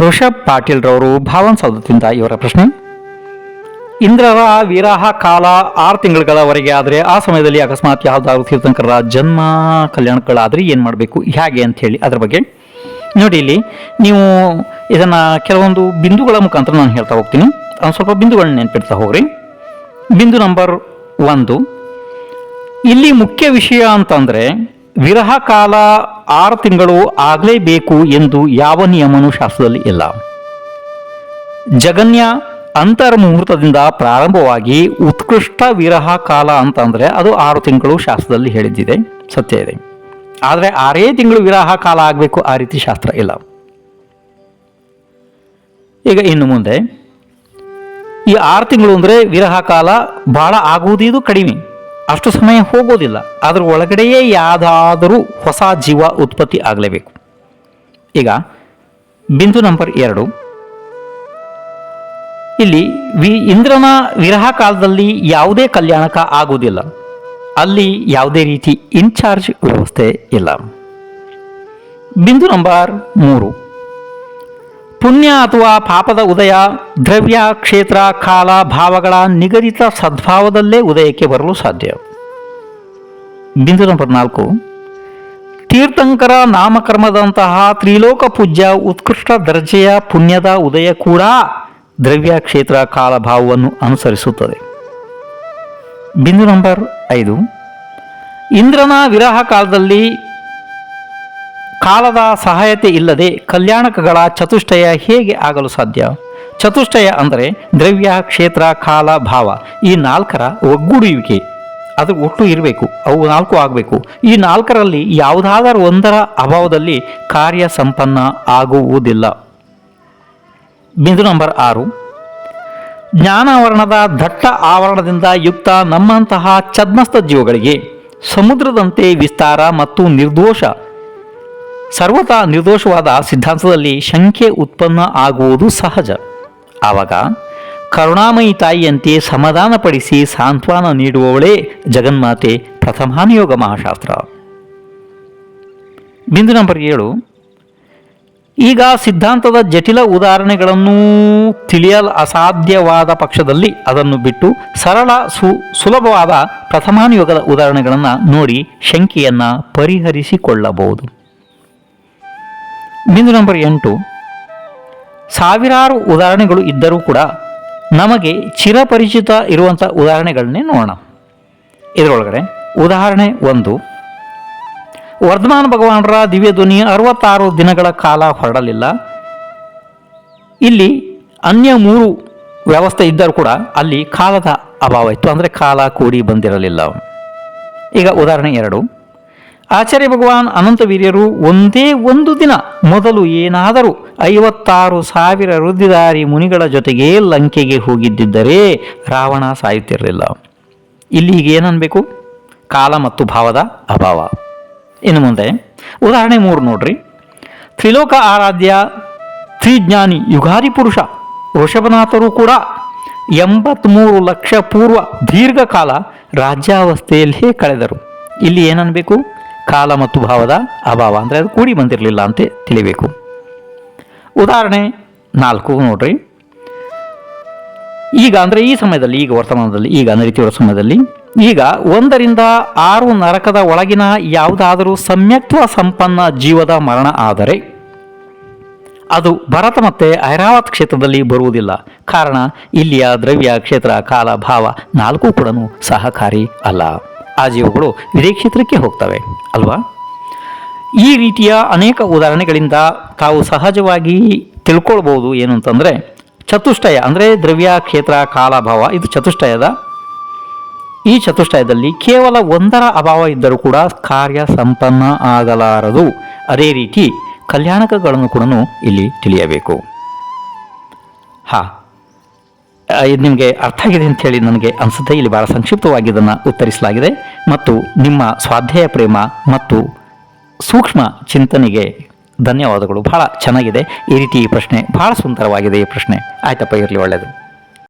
ಋಷಭ್ ಪಾಟೀಲ್ರವರು ಭಾವನ್ ಸೌದದಿಂದ ಇವರ ಪ್ರಶ್ನೆ. ಇಂದ್ರರ ವಿರಾಹ ಕಾಲ ಆರು ತಿಂಗಳುಗಳವರೆಗೆ ಆದರೆ ಆ ಸಮಯದಲ್ಲಿ ಅಕಸ್ಮಾತ್ ಯಾವುದಾದ್ರು ತೀರ್ಥಂಕರ ಜನ್ಮ ಕಲ್ಯಾಣಗಳಾದರೆ ಏನು ಮಾಡಬೇಕು? ಹೇಗೆ ಅಂತ ಹೇಳಿ ಅದರ ಬಗ್ಗೆ. ನೋಡಿ ಇಲ್ಲಿ ನೀವು ಇದನ್ನು ಕೆಲವೊಂದು ಬಿಂದುಗಳ ಮುಖಾಂತರ ನಾನು ಹೇಳ್ತಾ ಹೋಗ್ತೀನಿ. ಒಂದು ಸ್ವಲ್ಪ ಬಿಂದುಗಳನ್ನ ನೆನ್ಪಿಡ್ತಾ ಹೋಗ್ರಿ. ಬಿಂದು ನಂಬರ್ ಒಂದು. ಇಲ್ಲಿ ಮುಖ್ಯ ವಿಷಯ ಅಂತಂದರೆ ವಿರಹ ಕಾಲ ಆರು ತಿಂಗಳು ಆಗಲೇಬೇಕು ಎಂದು ಯಾವ ನಿಯಮನೂ ಶಾಸ್ತ್ರದಲ್ಲಿ ಇಲ್ಲ. ಜಗನ್ಯ ಅಂತರ ಮುಹೂರ್ತದಿಂದ ಪ್ರಾರಂಭವಾಗಿ ಉತ್ಕೃಷ್ಟ ವಿರಹ ಕಾಲ ಅಂತಂದರೆ ಅದು ಆರು ತಿಂಗಳು ಶಾಸ್ತ್ರದಲ್ಲಿ ಹೇಳಿದ್ದಿದೆ, ಸತ್ಯ ಇದೆ. ಆದರೆ ಆರೇ ತಿಂಗಳು ವಿರಹ ಕಾಲ ಆಗಬೇಕು ಆ ರೀತಿ ಶಾಸ್ತ್ರ ಇಲ್ಲ. ಈಗ ಇನ್ನು ಮುಂದೆ, ಈ ಆರು ತಿಂಗಳು ಅಂದರೆ ವಿರಹ ಕಾಲ ಭಾಳ ಆಗುವುದಿದು ಕಡಿಮೆ. ಅಷ್ಟು ಸಮಯ ಹೋಗೋದಿಲ್ಲ. ಅದರ ಒಳಗಡೆಯೇ ಯಾವುದಾದರೂ ಹೊಸ ಜೀವ ಉತ್ಪತ್ತಿ ಆಗಲೇಬೇಕು. ಈಗ ಬಿಂದು ನಂಬರ್ ಎರಡು. ಇಲ್ಲಿ ವಿ ಇಂದ್ರನ ವಿರಹ ಕಾಲದಲ್ಲಿ ಯಾವುದೇ ಕಲ್ಯಾಣಕ ಆಗುವುದಿಲ್ಲ ಅಲ್ಲಿ ಯಾವುದೇ ರೀತಿ ಇನ್ಚಾರ್ಜ್ ವ್ಯವಸ್ಥೆ ಇಲ್ಲ. ಬಿಂದು ನಂಬರ್ ಮೂರು. ಪುಣ್ಯ ಅಥವಾ ಪಾಪದ ಉದಯ, ದ್ರವ್ಯ, ಕ್ಷೇತ್ರ, ಕಾಲ, ಭಾವಗಳ ನಿಗದಿತ ಸದ್ಭಾವದಲ್ಲೇ ಉದಯಕ್ಕೆ ಬರಲು ಸಾಧ್ಯ. ಬಿಂದು ನಂಬರ್ ನಾಲ್ಕು. ತೀರ್ಥಂಕರ ನಾಮಕರ್ಮದಂತಹ ತ್ರಿಲೋಕ ಪೂಜ್ಯ ಉತ್ಕೃಷ್ಟ ದರ್ಜೆಯ ಪುಣ್ಯದ ಉದಯ ಕೂಡ ದ್ರವ್ಯ, ಕ್ಷೇತ್ರ, ಕಾಲ, ಭಾವವನ್ನು ಅನುಸರಿಸುತ್ತದೆ. ಬಿಂದು ನಂಬರ್ ಐದು. ಇಂದ್ರನ ವಿರಹ ಕಾಲದಲ್ಲಿ ಕಾಲದ ಸಹಾಯತೆ ಇಲ್ಲದೆ ಕಲ್ಯಾಣಕಗಳ ಚತುಷ್ಟಯ ಹೇಗೆ ಆಗಲು ಸಾಧ್ಯ? ಚತುಷ್ಟಯ ಅಂದರೆ ದ್ರವ್ಯ, ಕ್ಷೇತ್ರ, ಕಾಲ, ಭಾವ. ಈ ನಾಲ್ಕರ ಒಗ್ಗೂಡುವಿಕೆ ಅದು ಒಟ್ಟು ಇರಬೇಕು, ಅವು ನಾಲ್ಕು ಆಗಬೇಕು. ಈ ನಾಲ್ಕರಲ್ಲಿ ಯಾವುದಾದರೂ ಒಂದರ ಅಭಾವದಲ್ಲಿ ಕಾರ್ಯ ಸಂಪನ್ನ ಆಗುವುದಿಲ್ಲ. ಬಿಂದು ನಂಬರ್ ಆರು. ಜ್ಞಾನಾವರಣದ ದಟ್ಟ ಆವರಣದಿಂದ ಯುಕ್ತ ನಮ್ಮಂತಹ ಛದ್ಮಸ್ಥ ಜೀವಗಳಿಗೆ ಸಮುದ್ರದಂತೆ ವಿಸ್ತಾರ ಮತ್ತು ನಿರ್ದೋಷ ಸರ್ವತಾ ನಿರ್ದೋಷವಾದ ಸಿದ್ಧಾಂತದಲ್ಲಿ ಶಂಕೆ ಉತ್ಪನ್ನ ಆಗುವುದು ಸಹಜ. ಆವಾಗ ಕರುಣಾಮಯಿ ತಾಯಿಯಂತೆ ಸಮಾಧಾನಪಡಿಸಿ ಸಾಂತ್ವನ ನೀಡುವವಳೇ ಜಗನ್ಮಾತೆ ಪ್ರಥಮಾನಿಯೋಗ ಮಹಾಶಾಸ್ತ್ರ. ಬಿಂದು ನಂಬರ್ ಏಳು. ಈಗ ಸಿದ್ಧಾಂತದ ಜಟಿಲ ಉದಾಹರಣೆಗಳನ್ನು ತಿಳಿಯಲು ಅಸಾಧ್ಯವಾದ ಪಕ್ಷದಲ್ಲಿ ಅದನ್ನು ಬಿಟ್ಟು ಸರಳ ಸು, ಸುಲಭವಾದ ಪ್ರಥಮಾನಿಯೋಗದ ಉದಾಹರಣೆಗಳನ್ನು ನೋಡಿ ಶಂಕೆಯನ್ನು ಪರಿಹರಿಸಿಕೊಳ್ಳಬಹುದು. ಬಿಂದು ನಂಬರ್ ಎಂಟು. ಸಾವಿರಾರು ಉದಾಹರಣೆಗಳು ಇದ್ದರೂ ಕೂಡ ನಮಗೆ ಚಿರಪರಿಚಿತ ಇರುವಂಥ ಉದಾಹರಣೆಗಳನ್ನೇ ನೋಡೋಣ. ಇದರೊಳಗಡೆ ಉದಾಹರಣೆ ಒಂದು. ವರ್ಧಮಾನ ಭಗವಾನರ ದಿವ್ಯ ಧ್ವನಿ ಅರವತ್ತಾರು ದಿನಗಳ ಕಾಲ ಹೊರಡಲಿಲ್ಲ. ಇಲ್ಲಿ ಅನ್ಯ ಮೂರು ವ್ಯವಸ್ಥೆ ಇದ್ದರೂ ಕೂಡ ಅಲ್ಲಿ ಕಾಲದ ಅಭಾವ ಇತ್ತು. ಅಂದರೆ ಕಾಲ ಕೂಡಿ ಬಂದಿರಲಿಲ್ಲ. ಈಗ ಉದಾಹರಣೆ ಎರಡು. ಆಚಾರ್ಯ ಭಗವಾನ್ ಅನಂತ ವೀರ್ಯರು ಒಂದೇ ಒಂದು ದಿನ ಮೊದಲು ಏನಾದರೂ? ಐವತ್ತಾರು ಸಾವಿರ ವೃದ್ಧಿದಾರಿ ಮುನಿಗಳ ಜೊತೆಗೆ ಲಂಕೆಗೆ ಹೋಗಿದ್ದಿದ್ದರೆ ರಾವಣ ಸಾಯುತ್ತಿರಲಿಲ್ಲ. ಇಲ್ಲಿ ಈಗ ಏನನ್ಬೇಕು? ಕಾಲ ಮತ್ತು ಭಾವದ ಅಭಾವ. ಇನ್ನು ಮುಂದೆ, ಉದಾಹರಣೆ ಮೂರು ನೋಡ್ರಿ. ತ್ರಿಲೋಕ ಆರಾಧ್ಯ, ತ್ರಿಜ್ಞಾನಿ, ಯುಗಾದಿ ಪುರುಷ, ವೃಷಭನಾಥರು ಕೂಡ ಎಂಬತ್ತ್ಮೂರು ಲಕ್ಷ ಪೂರ್ವ ದೀರ್ಘಕಾಲ ರಾಜ್ಯಾವಸ್ಥೆಯಲ್ಲೇ ಕಳೆದರು. ಇಲ್ಲಿ ಏನನ್ಬೇಕು? ಕಾಲ ಮತ್ತು ಭಾವದ ಅಭಾವ ಅಂದರೆ ಅದು ಕೂಡಿ ಬಂದಿರಲಿಲ್ಲ ಅಂತ ತಿಳಿಬೇಕು. ಉದಾಹರಣೆ ನಾಲ್ಕು ನೋಡ್ರಿ. ಈಗ ಅಂದರೆ ಈ ಸಮಯದಲ್ಲಿ, ಈಗ ವರ್ತಮಾನದಲ್ಲಿ, ಈಗ ನರಿತಿರುವ ಸಮಯದಲ್ಲಿ, ಈಗ ಒಂದರಿಂದ ಆರು ನರಕದ ಒಳಗಿನ ಯಾವುದಾದರೂ ಸಮ್ಯಕ್ತ್ವ ಸಂಪನ್ನ ಜೀವದ ಮರಣ ಆದರೆ, ಅದು ಭರತ ಮತ್ತು ಐರಾವತ್ ಕ್ಷೇತ್ರದಲ್ಲಿ ಬರುವುದಿಲ್ಲ. ಕಾರಣ ಇಲ್ಲಿಯ ದ್ರವ್ಯ ಕ್ಷೇತ್ರ, ಕಾಲ, ಭಾವ ನಾಲ್ಕು ಕೂಡ ಸಹಕಾರಿ ಅಲ್ಲ. ಆ ಜೀವಗಳು ಇದೇ ಕ್ಷೇತ್ರಕ್ಕೆ ಹೋಗ್ತವೆ, ಅಲ್ವಾ? ಈ ರೀತಿಯ ಅನೇಕ ಉದಾಹರಣೆಗಳಿಂದ ತಾವು ಸಹಜವಾಗಿ ತಿಳ್ಕೊಳ್ಬೋದು ಏನು ಅಂತಂದರೆ, ಚತುಷ್ಟಯ, ಅಂದರೆ ದ್ರವ್ಯ, ಕ್ಷೇತ್ರ ಕಾಲಭಾವ ಇದು ಚತುಷ್ಟಯದ. ಈ ಚತುಷ್ಟಯದಲ್ಲಿ ಕೇವಲ ಒಂದರ ಅಭಾವ ಇದ್ದರೂ ಕೂಡ ಕಾರ್ಯ ಸಂಪನ್ನ ಆಗಲಾರದು. ಅದೇ ರೀತಿ ಕಲ್ಯಾಣಕಗಳನ್ನು ಕೂಡ ಇಲ್ಲಿ ತಿಳಿಯಬೇಕು. ಹಾಂ ಇದು ನಿಮಗೆ ಅರ್ಥ ಆಗಿದೆ ಅಂತ ಹೇಳಿ ನನಗೆ ಅನಿಸುತ್ತೆ. ಇಲ್ಲಿ ಭಾಳ ಸಂಕ್ಷಿಪ್ತವಾಗಿ ಇದನ್ನು ಉತ್ತರಿಸಲಾಗಿದೆ. ಮತ್ತು ನಿಮ್ಮ ಸ್ವಾಧ್ಯಾಯ ಪ್ರೇಮ ಮತ್ತು ಸೂಕ್ಷ್ಮ ಚಿಂತನೆಗೆ ಧನ್ಯವಾದಗಳು. ಭಾಳ ಚೆನ್ನಾಗಿದೆ. ಈ ರೀತಿ ಈ ಪ್ರಶ್ನೆ ಭಾಳ ಸುಂದರವಾಗಿದೆ. ಈ ಪ್ರಶ್ನೆ ಆಯ್ತಪ್ಪ, ಇರಲಿ ಒಳ್ಳೆಯದು